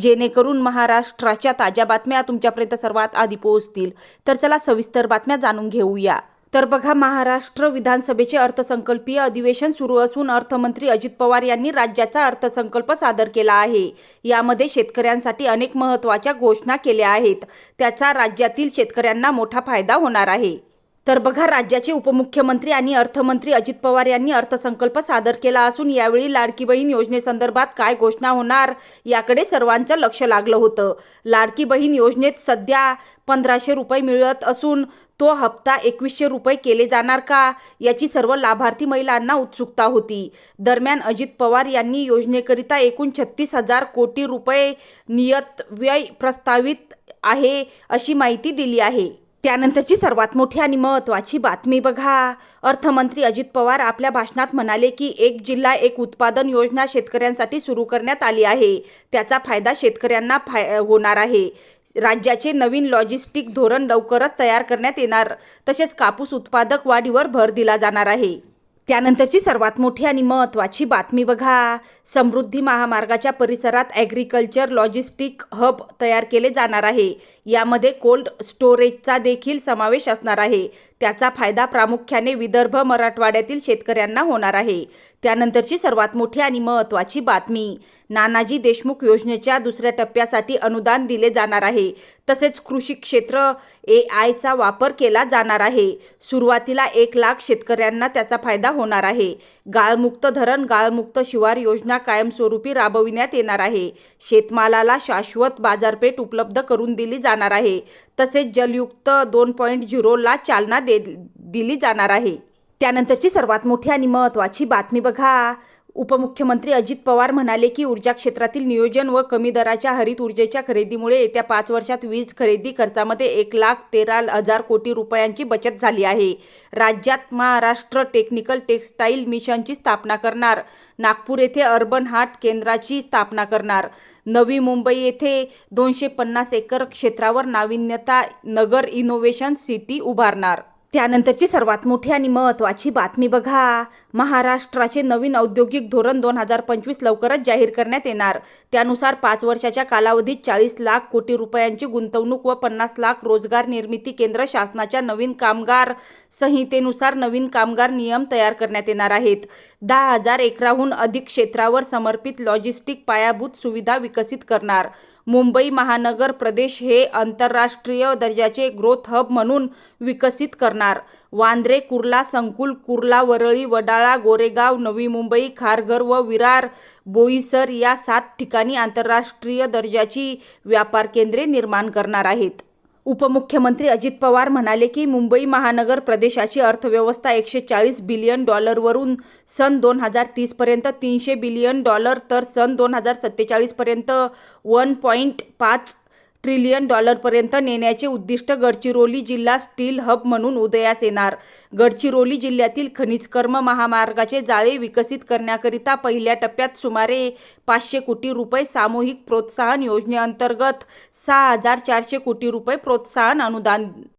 जेणेकरून महाराष्ट्राच्या ताज्या बातम्या तुमच्यापर्यंत सर्वात आधी पोहोचतील. तर चला सविस्तर बातम्या जाणून घेऊया. तर बघा महाराष्ट्र विधानसभेचे अर्थसंकल्पीय अधिवेशन सुरू असून अर्थमंत्री अजित पवार यांनी राज्याचा अर्थसंकल्प सादर केला आहे. यामध्ये शेतकऱ्यांसाठी अनेक महत्त्वाच्या घोषणा केल्या आहेत. त्याचा राज्यातील शेतकऱ्यांना मोठा फायदा होणार आहे. तर बघा राज्याचे उपमुख्यमंत्री आणि अर्थमंत्री अजित पवार यांनी अर्थसंकल्प सादर केला असून यावेळी लाडकी बहीण योजनेसंदर्भात काय घोषणा होणार याकडे सर्वांचं लक्ष लागलं होतं. लाडकी बहीण योजनेत सध्या पंधराशे रुपये मिळत असून तो हप्ता एकवीसशे रुपये केले जाणार का याची सर्व लाभार्थी महिलांना उत्सुकता होती. दरम्यान अजित पवार यांनी योजनेकरिता एकूण छत्तीस हजार कोटी रुपये नियत व्यय प्रस्तावित आहे अशी माहिती दिली आहे. त्यानंतरची सर्वात मोठी आणि महत्त्वाची बातमी बघा. अर्थमंत्री अजित पवार आपल्या भाषणात म्हणाले की एक जिल्हा एक उत्पादन योजना शेतकऱ्यांसाठी सुरू करण्यात आली आहे. त्याचा फायदा शेतकऱ्यांना फाय होणार आहे. राज्याचे नवीन लॉजिस्टिक धोरण लवकरच तयार करण्यात येणार. तसेच कापूस उत्पादक वाढीवर भर दिला जाणार आहे. त्यानंतरची सर्वात मोठी आणि महत्त्वाची बातमी बघा. समृद्धी महामार्गाच्या परिसरात ॲग्रिकल्चर लॉजिस्टिक हब तयार केले जाणार आहे. यामध्ये कोल्ड स्टोरेजचा देखील समावेश असणार आहे. त्याचा फायदा प्रामुख्याने विदर्भ मराठवाड्यातील शेतकऱ्यांना होणार आहे. त्यानंतरची सर्वात मोठी आणि महत्त्वाची बातमी. नानाजी देशमुख योजनेच्या दुसऱ्या टप्प्यासाठी अनुदान दिले जाणार आहे. तसेच कृषी क्षेत्र ए आयचा वापर केला जाणार आहे. सुरुवातीला एक लाख शेतकऱ्यांना त्याचा फायदा होणार आहे. गाळमुक्त धरण गाळमुक्त शिवार योजना कायमस्वरूपी राबविण्यात येणार आहे. शेतमालाला शाश्वत बाजारपेठ उपलब्ध करून दिली जाणार आहे. तसेच जलयुक्त दोन पॉईंट झिरोला चालना दे दिली जाणार आहे. त्यानंतरची सर्वात मोठी आणि महत्त्वाची बातमी बघा. उपमुख्यमंत्री अजित पवार म्हणाले की ऊर्जा क्षेत्रातील नियोजन व कमी दराच्या हरित ऊर्जेच्या खरेदीमुळे येत्या पाच वर्षात वीज खरेदी खर्चामध्ये एक लाख तेरा हजार कोटी रुपयांची बचत झाली आहे. राज्यात महाराष्ट्र टेक्निकल टेक्स्टाईल मिशनची स्थापना करणार. नागपूर येथे अर्बन हाट केंद्राची स्थापना करणार. नवी मुंबई येथे दोनशे पन्नास एकर क्षेत्रावर नाविन्यता नगर इनोव्हेशन सिटी उभारणार. त्यानंतरची सर्वात मोठी आणि महत्त्वाची बातमी बघा. महाराष्ट्राचे नवीन औद्योगिक धोरण दोन हजार पंचवीस लवकरच जाहीर करण्यात येणार. त्यानुसार पाच वर्षाच्या कालावधीत चाळीस लाख कोटी रुपयांची गुंतवणूक व पन्नास लाख रोजगार निर्मिती केंद्र शासनाच्या नवीन कामगार संहितेनुसार नवीन कामगार नियम तयार करण्यात येणार आहेत. दहा हजार एकराहून अधिक क्षेत्रावर समर्पित लॉजिस्टिक पायाभूत सुविधा विकसित करणार. मुंबई महानगर प्रदेश हे आंतरराष्ट्रीय दर्जाचे ग्रोथ हब म्हणून विकसित करणार. वांद्रे कुर्ला संकुल कुर्ला वरळी वडाळा गोरेगाव नवी मुंबई खारघर व विरार बोईसर या सात ठिकाणी आंतरराष्ट्रीय दर्जाची व्यापार केंद्रे निर्माण करणार आहेत. उपमुख्यमंत्री अजित पवार म्हणाले की मुंबई महानगर प्रदेशाची अर्थव्यवस्था एकशे चाळीस बिलियन डॉलरवरून सन दोन हजार तीसपर्यंत तीनशे बिलियन डॉलर तर सन दोन हजार सत्तेचाळीसपर्यंत वन पॉईंट पाच ट्रिलियन डॉलरपर्यंत नेण्याचे उद्दिष्ट गडचिरोली जिल्हा स्टील हब म्हणून उदयास येणार. गडचिरोली जिल्ह्यातील खनिजकर्म महामार्गाचे जाळे विकसित करण्याकरिता पहिल्या टप्प्यात सुमारे पाचशे कोटी रुपये सामूहिक प्रोत्साहन योजनेअंतर्गत सहा हजार चारशे कोटी रुपये प्रोत्साहन अनुदान